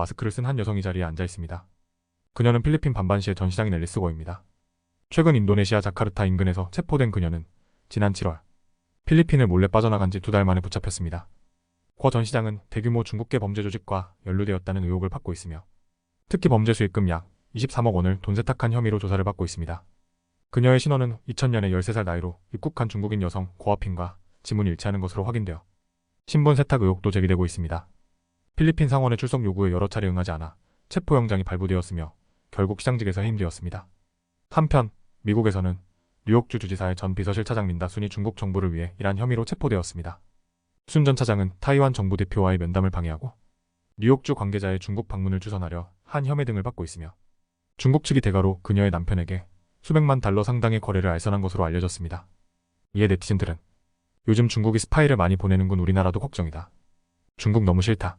마스크를 쓴 한 여성이 자리에 앉아 있습니다. 그녀는 필리핀 반반시의 전시장인 앨리스고입니다. 최근 인도네시아 자카르타 인근에서 체포된 그녀는 지난 7월 필리핀을 몰래 빠져나간 지 두 달 만에 붙잡혔습니다. 고 전 시장은 대규모 중국계 범죄 조직과 연루되었다는 의혹을 받고 있으며 특히 범죄 수익금 약 23억 원을 돈 세탁한 혐의로 조사를 받고 있습니다. 그녀의 신원은 2000년에 13살 나이로 입국한 중국인 여성 고아핀과 지문이 일치하는 것으로 확인되어 신분 세탁 의혹도 제기되고 있습니다. 필리핀 상원의 출석 요구에 여러 차례 응하지 않아 체포영장이 발부되었으며 결국 시장직에서 해임되었습니다. 한편 미국에서는 뉴욕주 주지사의 전 비서실 차장 린다 순이 중국 정부를 위해 일한 혐의로 체포되었습니다. 순 전 차장은 타이완 정부 대표와의 면담을 방해하고 뉴욕주 관계자의 중국 방문을 주선하려 한 혐의 등을 받고 있으며 중국 측이 대가로 그녀의 남편에게 수백만 달러 상당의 거래를 알선한 것으로 알려졌습니다. 이에 네티즌들은 요즘 중국이 스파이를 많이 보내는군 우리나라도 걱정이다. 중국 너무 싫다.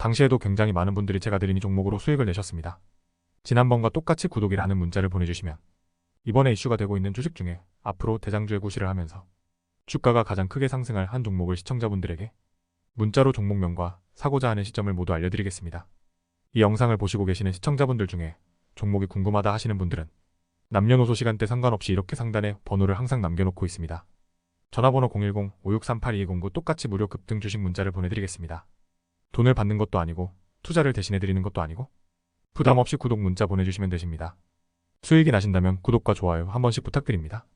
당시에도 굉장히 많은 분들이 제가 드린 이 종목으로 수익을 내셨습니다. 지난번과 똑같이 구독이라는 문자를 보내주시면 이번에 이슈가 되고 있는 주식 중에 앞으로 대장주의 구실을 하면서 주가가 가장 크게 상승할 한 종목을 시청자분들에게 문자로 종목명과 사고자 하는 시점을 모두 알려드리겠습니다. 이 영상을 보시고 계시는 시청자분들 중에 종목이 궁금하다 하시는 분들은 남녀노소 시간대 상관없이 이렇게 상단에 번호를 항상 남겨놓고 있습니다. 전화번호 010-5638-2209 똑같이 무료 급등 주식 문자를 보내드리겠습니다. 돈을 받는 것도 아니고 투자를 대신해드리는 것도 아니고 부담 없이 구독 문자 보내주시면 되십니다. 수익이 나신다면 구독과 좋아요 한 번씩 부탁드립니다.